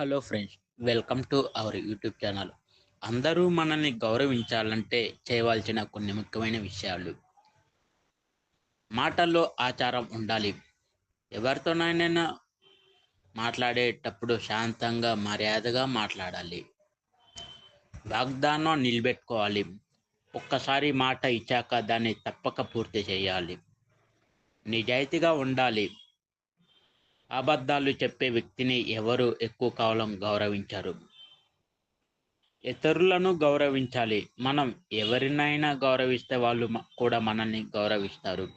Hello friends welcome to our YouTube channel. అందరూ మనల్ని గౌరవించాలంటే చేయవలసిన కొన్ని ముఖ్యమైన విషయాలు. మాటల్లో ఆచారం ఉండాలి. ఎవరితోనైనా మాట్లాడేటప్పుడు శాంతంగా మర్యాదగా మాట్లాడాలి. వాగ్దానం నిలబెట్టుకోవాలి. ఒక్కసారి మాట ఇచ్చాక దాన్ని తప్పక పూర్తి చేయాలి. నిజాయితీగా ఉండాలి. అబద్ధాలు చెప్పే వ్యక్తిని ఎవరు ఎక్కువ కాలం గౌరవించరు? ఇతరులను గౌరవించాలి. మనం ఎవరినైనా గౌరవిస్తే వాళ్ళు కూడా మనల్ని గౌరవిస్తారు.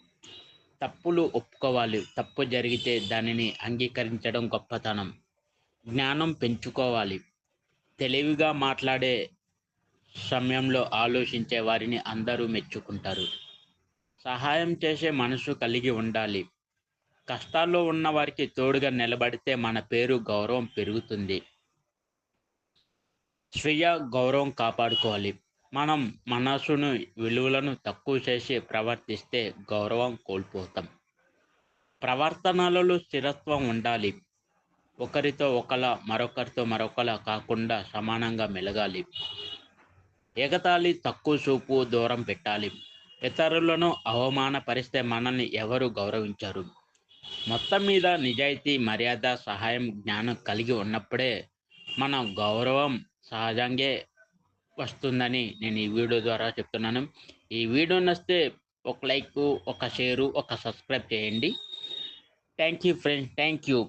తప్పులు ఒప్పుకోవాలి. తప్పు జరిగితే దానిని అంగీకరించడం గొప్పతనం. జ్ఞానం పెంచుకోవాలి. తెలివిగా మాట్లాడే సమయంలో ఆలోచించే వారిని అందరూ మెచ్చుకుంటారు. సహాయం చేసే మనసు కలిగి ఉండాలి. కష్టాల్లో ఉన్న వారికి తోడుగా నిలబడితే మన పేరు గౌరవం పెరుగుతుంది. స్వీయ గౌరవం కాపాడుకోవాలి. మనం మనసును విలువలను తక్కువ చేసి ప్రవర్తిస్తే గౌరవం కోల్పోతాం. ప్రవర్తనలలో స్థిరత్వం ఉండాలి. ఒకరితో ఒకలా మరొకరితో మరొకలా కాకుండా సమానంగా మెలగాలి. ఎగతాళి తక్కువ చూపు దూరం పెట్టాలి. ఇతరులను అవమానపరిస్తే మనల్ని ఎవరు గౌరవించరు. మొత్తం మీద నిజాయితీ మర్యాద సహాయం జ్ఞానం కలిగి ఉన్నప్పుడే మన గౌరవం సహజంగా వస్తుందని నేను ఈ వీడియో ద్వారా చెప్తున్నాను. ఈ వీడియో నస్తే ఒక లైక్ ఒక షేరు ఒక సబ్స్క్రైబ్ చేయండి. Thank you friends thank you.